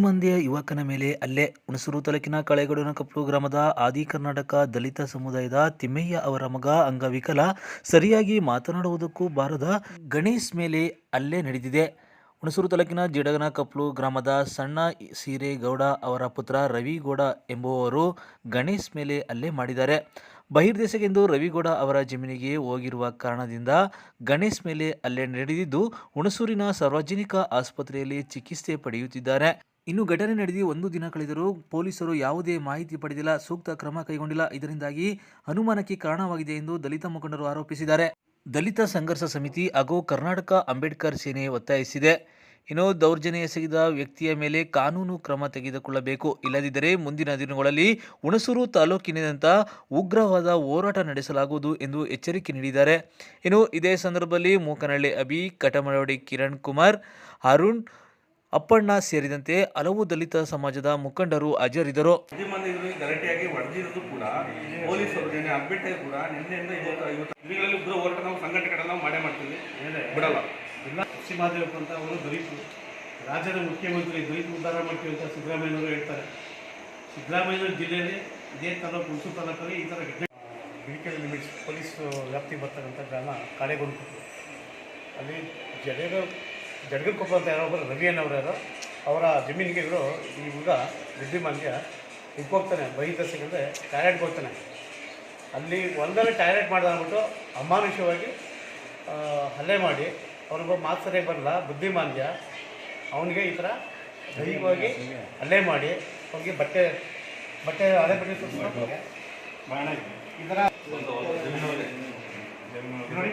ಬುದ್ಧಿಮಾಂದ್ಯ ಯುವಕನ ಮೇಲೆ ಅಲ್ಲೇ ಹುಣಸೂರು ತಾಲೂಕಿನ ಕಳೆಗೌಡನ ಕಪ್ಪು ಗ್ರಾಮದ ಆದಿ ಕರ್ನಾಟಕ ದಲಿತ ಸಮುದಾಯದ ತಿಮ್ಮಯ್ಯ ಅವರ ಮಗ ಅಂಗವಿಕಲ ಸರಿಯಾಗಿ ಮಾತನಾಡುವುದಕ್ಕೂ ಬಾರದ ಗಣೇಶ್ ಮೇಲೆ ಅಲ್ಲೇ ನಡೆದಿದೆ. ಹುಣಸೂರು ತಾಲೂಕಿನ ಜಿಡಗನ ಕಪ್ಲು ಗ್ರಾಮದ ಸಣ್ಣ ಸೀರೆಗೌಡ ಅವರ ಪುತ್ರ ರವಿಗೌಡ ಎಂಬುವವರು ಗಣೇಶ್ ಮೇಲೆ ಹಲ್ಲೆ ಮಾಡಿದ್ದಾರೆ. ಬಹಿರ್ದೇಶಗೆಂದು ರವಿಗೌಡ ಅವರ ಜಮೀನಿಗೆ ಹೋಗಿರುವ ಕಾರಣದಿಂದ ಗಣೇಶ್ ಮೇಲೆ ಹಲ್ಲೆ ನಡೆದಿದ್ದು, ಹುಣಸೂರಿನ ಸಾರ್ವಜನಿಕ ಆಸ್ಪತ್ರೆಯಲ್ಲಿ ಚಿಕಿತ್ಸೆ ಪಡೆಯುತ್ತಿದ್ದಾರೆ. ಇನ್ನು ಘಟನೆ ನಡೆದು ಒಂದು ದಿನ ಕಳೆದರೂ ಪೊಲೀಸರು ಯಾವುದೇ ಮಾಹಿತಿ ಪಡೆದಿಲ್ಲ, ಸೂಕ್ತ ಕ್ರಮ ಕೈಗೊಂಡಿಲ್ಲ. ಇದರಿಂದಾಗಿ ಅನುಮಾನಕ್ಕೆ ಕಾರಣವಾಗಿದೆ ಎಂದು ದಲಿತ ಮುಖಂಡರು ಆರೋಪಿಸಿದ್ದಾರೆ. ದಲಿತ ಸಂಘರ್ಷ ಸಮಿತಿ ಹಾಗೂ ಕರ್ನಾಟಕ ಅಂಬೇಡ್ಕರ್ ಸೇನೆ ಒತ್ತಾಯಿಸಿದೆ. ಇನ್ನು ದೌರ್ಜನ್ಯ ಎಸಗಿದ ವ್ಯಕ್ತಿಯ ಮೇಲೆ ಕಾನೂನು ಕ್ರಮ ತೆಗೆದುಕೊಳ್ಳಬೇಕು. ಇಲ್ಲದಿದ್ದರೆ ಮುಂದಿನ ದಿನಗಳಲ್ಲಿ ಹುಣಸೂರು ತಾಲೂಕಿನಂತ ಉಗ್ರವಾದ ಹೋರಾಟ ನಡೆಸಲಾಗುವುದು ಎಂದು ಎಚ್ಚರಿಕೆ ನೀಡಿದ್ದಾರೆ. ಇನ್ನು ಇದೇ ಸಂದರ್ಭದಲ್ಲಿ ಮೂಕನಹಳ್ಳಿ ಅಭಿ ಕಟಮಳವಾಡಿ ಕಿರಣ್ ಕುಮಾರ್, ಅರುಣ್ ಅಪ್ಪಣ್ಣ ಸೇರಿದಂತೆ ಹಲವು ದಲಿತ ಸಮಾಜದ ಮುಖಂಡರು ಹಾಜರಿದ್ದರು. ಗಲಾಟೆಯಾಗಿ ಹೊಡೆದಿರೋದು ಕೂಡ ಪೊಲೀಸರು ನಿನ್ನೆ ಅಡ್ಮಿಟ್ ಕೂಡ ನಿನ್ನೆಯಿಂದ ಇವತ್ತು ಇವತ್ತು ದಿನಗಳಲ್ಲಿ ಉಗ್ರ ಹೋರಾಟ ನಾವು ಸಂಘಟನೆಗಳನ್ನ ನಾವು ಮಾಡೇ ಮಾಡ್ತೀವಿ. ಬಿಡಲ್ಲ. ಸಿಮಾದೇವಪ್ಪ ಅಂತ ಅವರು ದಲಿತರು ರಾಜ್ಯದ ಮುಖ್ಯಮಂತ್ರಿ ದಲಿತ ಉದ್ಧಾರ ಮಾಡ್ತೀವಿ ಅಂತ ಸಿದ್ದರಾಮಯ್ಯನವರು ಹೇಳ್ತಾರೆ. ಸಿದ್ದರಾಮಯ್ಯ ಜಿಲ್ಲೆಯಲ್ಲಿ ಇದೇ ತಾಲೂಕು ಹುಣಸೂರು ತಾಲೂಕಲ್ಲಿ ಈ ಥರ ಘಟನೆ ಬಿಳಿಕೆರೆ ಲಿಮಿಟ್ಸ್ ಪೊಲೀಸ್ ವ್ಯಾಪ್ತಿ ಬರ್ತಕ್ಕಂಥ ಗ್ರಾಮ ಕಾಳೆಗೊಂಡು ಅಲ್ಲಿ ಜಡಗ ಜಡಗಕೊಪ್ಪ ಅಂತ ಯಾರೋ ಒಬ್ಬರು ರವಿ ಅನ್ನೋರು ಯಾರೋ ಅವರ ಜಮೀನಿಗೆ ಇವರು ಈ ಹುಡುಗ ಬುದ್ಧಿಮಾನ್ಯ ಇದಕ್ಕೆ ಹೋಗ್ತಾನೆ ಬಹಿದರ್ಶಕಂದರೆ ಟಾಯ್ಲೆಟ್ಗೆ ಹೋಗ್ತಾನೆ. ಅಲ್ಲಿ ಒಂದರಲ್ಲಿ ಟಾಯ್ಲೆಟ್ ಮಾಡ್ದಾಗ್ಬಿಟ್ಟು ಅಮಾನುಷವಾಗಿ ಹಲ್ಲೆ ಮಾಡಿ ಅವ್ರಿಗೆ ಮಾತು ಸರಿಯಾಗಿ ಬರಲ್ಲ ಬುದ್ಧಿಮಾನ್ಯ ಅವನಿಗೆ ಈ ಥರ ದೈಹಿಕವಾಗಿ ಹಲ್ಲೆ ಮಾಡಿ ಹೋಗಿ ಬಟ್ಟೆ ಬಟ್ಟೆ ಹಳೆ ಬಟ್ಟೆ ಈ ಥರ ನೋಡಿ.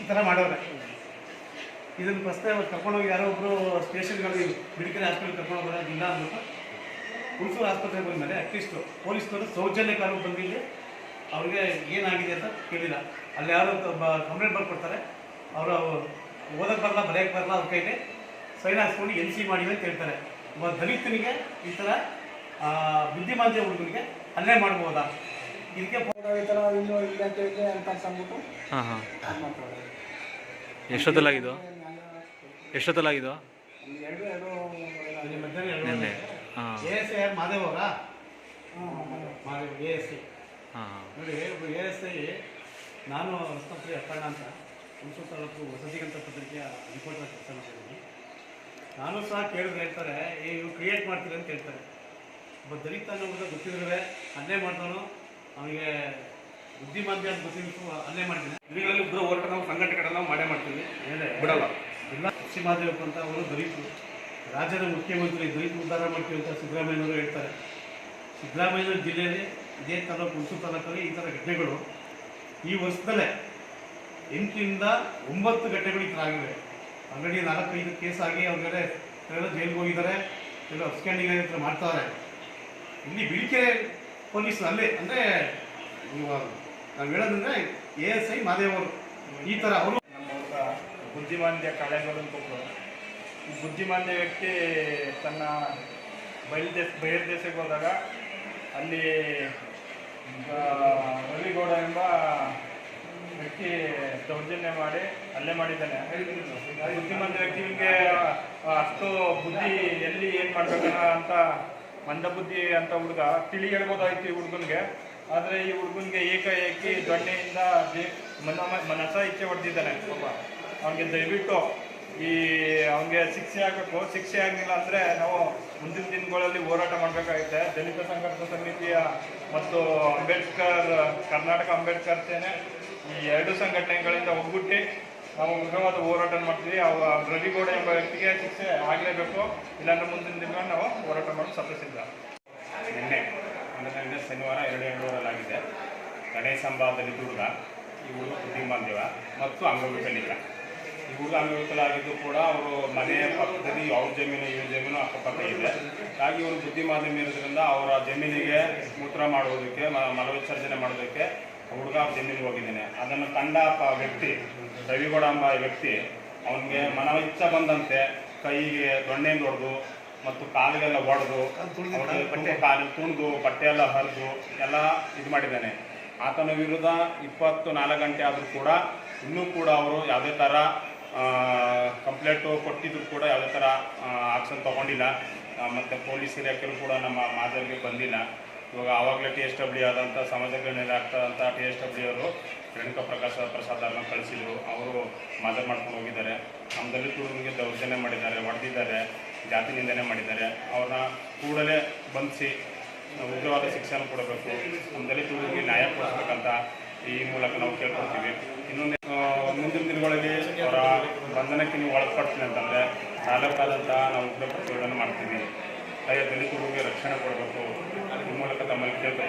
ಈ ಥರ ಮಾಡೋರೆ. ಇದನ್ನು ಪ್ರಸ್ತಾವ ಕರ್ಕೊಂಡೋಗಿ ಯಾರೋ ಒಬ್ಬರು ಸ್ಟೇಷನ್ಗಳಿಗೆ ಮೆಡಿಕಲ್ ಹಾಸ್ಪಿಟಲ್ ಕರ್ಕೊಂಡು ಹೋಗೋದು ಇಲ್ಲ ಅಂದ್ಬಿಟ್ಟು ಹುಣಸೂರು ಆಸ್ಪತ್ರೆಗೆ ಬಂದಮೇಲೆ ಅಟ್ಲೀಸ್ಟ್ ಪೊಲೀಸ್ನವರು ಸೌಜನ್ಯಕಾರರು ಬಂದಿಲ್ಲಿ. ಅವ್ರಿಗೆ ಏನಾಗಿದೆ ಅಂತ ಕೇಳಿಲ್ಲ. ಅಲ್ಲಿ ಯಾರು ಕಂಪ್ಲೇಂಟ್ ಬರ್ಕೊಡ್ತಾರೆ. ಅವರು ಓದಕ್ಕೆ ಬರಲ್ಲ ಬರೆಯಕ್ಕೆ ಬರಲ್ಲ ಅವ್ರ ಕೈಲಿ ಸೈನ್ ಹಾಕ್ಸ್ಕೊಂಡು ಎನ್ ಸಿ ಮಾಡಿ ಅಂತ ಹೇಳ್ತಾರೆ. ಒಬ್ಬ ದಲಿತನಿಗೆ ಈ ಥರ ಆ, ಬುದ್ಧಿಮಾಂದ್ಯ ಹುಡುಗನಿಗೆ ಅಲ್ಲೇ ಮಾಡ್ಬೋದಾ? ಇದಕ್ಕೆ ಈ ಥರ ಇನ್ನು ಇಲ್ಲ ಅಂತ ಇದೆ ಅಂತ ಅಂದ್ಬಿಟ್ಟು ಹಾಂ ಎರಡು ನಿನ್ನೆ. ಹಾಂ. ಎ ಎಸ್ ಐ ಮಾದೇವ್ ಅವರಾ ಮಾದೇವ್ ಎ ಎಸ್ ಐ ಹಾಂ. ನೋಡಿ ಒಬ್ಬರು ಎ ಎಸ್ ಐ ನಾನು ರತ್ನಪ್ರಿಯ ಅಪ್ಪಣ್ಣ ಅಂತ ಹುಣಸೂರು ತಾಲೂಕು ವಸತಿಗಂತ ಪತ್ರಿಕೆಯ ರಿಪೋರ್ಟರ್ ಕೆಲಸ ಮಾಡ್ತಿದ್ದೀನಿ ನಾನು ಸಹ ಕೇಳಿದ್ರೆ ಹೇಳ್ತಾರೆ ಏ ಇವು ಕ್ರಿಯೇಟ್ ಮಾಡ್ತೀರಿ ಅಂತ ಹೇಳ್ತಾರೆ. ಒಬ್ಬ ದಲಿತ ಅನ್ನೋದು ಗೊತ್ತಿದ್ರೆ ಅಲ್ಲೇ ಮಾಡ್ತಾನೋ ಅವನಿಗೆ ಬುದ್ಧಿಮಾಂದ್ಯ ಅಂತ ಗೊತ್ತಿದ್ದು ಅಲ್ಲೇ ಮಾಡ್ತೀನಿ. ದಿನಗಳಲ್ಲಿ ಉಗ್ರ ಹೋರಾಟ ನಾವು ಸಂಘಟನೆಗಳನ್ನ ನಾವು ಮಾಡೇ ಮಾಡ್ತೀವಿ. ಬಿಡಲ್ಲ. ಇಲ್ಲ ಸಿಂಹದೇವಪ್ಪ ಅಂತ ಅವರು ದಲಿತರು ರಾಜ್ಯದ ಮುಖ್ಯಮಂತ್ರಿ, ದಲಿತ ಉದ್ಧಾರ ಮಾಡ್ತೀವಿ ಅಂತ ಸಿದ್ದರಾಮಯ್ಯನವರು ಹೇಳ್ತಾರೆ. ಸಿದ್ದರಾಮಯ್ಯ ಜಿಲ್ಲೆಯಲ್ಲಿ ಇದೇ ತಾಲೂಕು ಹುಣಸೂರು ತಾಲೂಕಲ್ಲಿ ಈ ಥರ ಘಟನೆಗಳು. ಈ ವರ್ಷದಲ್ಲೇ ಎಂಟರಿಂದ ಒಂಬತ್ತು ಘಟನೆಗಳು ಈ ಥರ ಆಗಿವೆ. ಆಲ್ರೆಡಿ ನಾಲ್ಕೈದು ಕೇಸ್ ಆಗಿ ಅವ್ರಿಗೆ ಕೆಲವರು ಜೈಲಿಗೆ ಹೋಗಿದ್ದಾರೆ ಕೆಲವರು ಅಬ್ಸ್ಕ್ಯಾಂಡಿಂಗ್ ಥರ ಮಾಡ್ತಾರೆ. ಇಲ್ಲಿ ಬಿಳಿಕೆರೆ ಪೊಲೀಸ್ ಅಲ್ಲೇ, ಅಂದರೆ ನಾವು ಹೇಳೋದಂದರೆ ಎ ಎಸ್ ಐ ಮಾದೇವರು ಈ ಥರ ಅವರು ಬುದ್ಧಿಮಾಂದ್ಯ ಕಳೆಗಳನ್ನು ಕೊಟ್ಟರು ಈ ಬುದ್ಧಿಮಾಂದ್ಯ ವ್ಯಕ್ತಿ ತನ್ನ ಬಯಲು ದೇಶ, ಬಯಲು ದೇಶಕ್ಕೆ ಹೋದಾಗ ಅಲ್ಲಿ ರವಿಗೌಡ ಎಂಬ ವ್ಯಕ್ತಿ ದೌರ್ಜನ್ಯ ಮಾಡಿ ಅಲ್ಲೇ ಮಾಡಿದ್ದಾನೆ. ಬುದ್ಧಿಮಾಂದ್ಯ ವ್ಯಕ್ತಿ ನಿಮಗೆ ಅಷ್ಟು ಬುದ್ಧಿ ಎಲ್ಲಿ ಏನು ಮಾಡ್ಬೇಕನ್ನ ಅಂತ, ಮಂದ ಬುದ್ಧಿ ಅಂತ ಹುಡುಗ, ತಿಳಿ ಹೇಳ್ಬೋದಾಯ್ತು ಈ ಹುಡುಗನಿಗೆ. ಆದರೆ ಈ ಹುಡುಗನಿಗೆ ಏಕಾಏಕಿ ದೊಣ್ಣೆಯಿಂದ ಮನ ಮನಸ ಇಚ್ಛೆ ಹೊಡೆದಿದ್ದಾನೆ. ಪಾಪ ಅವನಿಗೆ ದಯವಿಟ್ಟು ಈ ಅವನಿಗೆ ಶಿಕ್ಷೆ ಆಗಬೇಕು. ಶಿಕ್ಷೆ ಆಗಲಿಲ್ಲ ಅಂದರೆ ನಾವು ಮುಂದಿನ ದಿನಗಳಲ್ಲಿ ಹೋರಾಟ ಮಾಡಬೇಕಾಗುತ್ತೆ. ದಲಿತ ಸಂಘರ್ಷ ಸಮಿತಿಯ ಮತ್ತು ಅಂಬೇಡ್ಕರ್, ಕರ್ನಾಟಕ ಅಂಬೇಡ್ಕರ್ ಸೇನೆ ಈ ಎರಡು ಸಂಘಟನೆಗಳಿಂದ ಒಗ್ಗೂಟಿ ನಾವು ಉಗ್ರವಾದ ಹೋರಾಟ ಮಾಡ್ತೀವಿ. ಅವ ರವಿಗೌಡ ಎಂಬ ವ್ಯಕ್ತಿಗೆ ಶಿಕ್ಷೆ ಆಗಲೇಬೇಕು. ಇಲ್ಲಾಂದ್ರೆ ಮುಂದಿನ ದಿನ ನಾವು ಹೋರಾಟ ಮಾಡಲು ಸಲ್ಲಿಸಿಲ್ಲ ನಿನ್ನೆ ಅಂದರೆ ಶನಿವಾರ ಎರಡು ಎರಡೂರಲ್ಲಾಗಿದೆ. ಗಣೇಶ ದಲಿತ ಹುಡುಗ ಈ ಹುಡುಗ ಬುದ್ಧಿಮಾಂದ್ಯವ ಮತ್ತು ಅಂಗವಿಕಲಿಗ. ಈ ಅನುಕೂಲಾಗಿದ್ದು ಕೂಡ ಅವರು ಮನೆಯ ಪಕ್ಕದಲ್ಲಿ ಅವ್ರ ಜಮೀನು, ಇವ್ರ ಜಮೀನು ಅಕ್ಕಪಕ್ಕ ಇದೆ. ಹಾಗಾಗಿ ಇವರು ಬುದ್ಧಿಮಾಂದ್ಯಮ ಇರೋದ್ರಿಂದ ಅವರ ಜಮೀನಿಗೆ ಮೂತ್ರ ಮಾಡುವುದಕ್ಕೆ ಮ- ಮಲವಿಸರ್ಜನೆ ಮಾಡೋದಕ್ಕೆ ಹುಡುಗ ಜಮೀನಿಗೆ ಹೋಗಿದ್ದಾನೆ. ಅದನ್ನು ಕಂಡ ವ್ಯಕ್ತಿ ರವಿಗೌಡ ಎಂಬ ವ್ಯಕ್ತಿ ಅವನಿಗೆ ಮನವಿಚ್ಛ ಬಂದಂತೆ ಕೈಗೆ ದೊಣ್ಣೆಯಿಂದ ಹೊಡೆದು ಮತ್ತು ಕಾಲಿಗೆಲ್ಲ ಹೊಡೆದು ಬಟ್ಟೆ ಕಾಲು ತುಣಿದು ಬಟ್ಟೆ ಎಲ್ಲ ಹರಿದು ಎಲ್ಲ ಇದು ಮಾಡಿದ್ದಾನೆ. ಆತನ ವಿರುದ್ಧ ಇಪ್ಪತ್ತು ನಾಲ್ಕು ಗಂಟೆ ಆದರೂ ಕೂಡ ಇನ್ನೂ ಕೂಡ ಅವರು ಯಾವುದೇ ಥರ ಕಂಪ್ಲೇಂಟು ಕೊಟ್ಟಿದ್ರು ಕೂಡ ಯಾವುದೇ ಥರ ಆಕ್ಷನ್ ತೊಗೊಂಡಿಲ್ಲ. ಮತ್ತು ಪೊಲೀಸ್ ಇಲಾಖೆಯವರು ಕೂಡ ನಮ್ಮ ಮಾದರಿಗೆ ಬಂದಿಲ್ಲ. ಇವಾಗ ಆವಾಗಲೇ ಟಿ ಎಸ್ ಡಬ್ಲ್ಯೂ ಆದಂಥ ಸಮಾಜ ಕಲ್ಯಾಣ ಆಗ್ತದಂಥ ಟಿ ಎಸ್ ಡಬ್ಲ್ಯೂ ಅವರು ರೇಣುಕಾ ಪ್ರಕಾಶ ಪ್ರಸಾದ್ ಅವ್ರನ್ನ ಕಳಿಸಿದ್ರು. ಅವರು ಮಾದರ್ ಮಾಡ್ಕೊಂಡು ಹೋಗಿದ್ದಾರೆ. ನಮ್ಮ ಹುಡುಗರಿಗೆ ದೌರ್ಜನ್ಯ ಮಾಡಿದ್ದಾರೆ, ಹೊಡೆದಿದ್ದಾರೆ, ಜಾತಿ ನಿಂದನೆ ಮಾಡಿದ್ದಾರೆ. ಅವ್ರನ್ನ ಕೂಡಲೇ ಬಂಧಿಸಿ, ಉಗ್ರವಾದ ಶಿಕ್ಷಣ ಕೊಡಬೇಕು. ನಮ್ಮ ಹುಡುಗರಿಗೆ ನ್ಯಾಯ ಕೊಡಿಸ್ಬೇಕಂತ ಈ ಮೂಲಕ ನಾವು ಕೇಳ್ಕೊಳ್ತೀವಿ. ಇನ್ನೊಂದು ಮುಂದಿನ ದಿನಗಳಲ್ಲಿ ಅವರ ಬಂಧನಕ್ಕೆ ನೀವು ಒಳಪಡ್ತೀನಿ ಅಂತಂದರೆ ತಾಲೂಕಾದಂತಹ ನಾವು ಉಗ್ರ ಪ್ರತಿಭಟನೆ ಮಾಡ್ತೀವಿ. ಅಯ್ಯ ದಲಿತ ಹುಡುಗರಿಗೆ ರಕ್ಷಣೆ ಕೊಡಬೇಕು. ಈ ಮೂಲಕ ತಮ್ಮಲ್ಲಿ ಕೇಳ್ಕೊತೀವಿ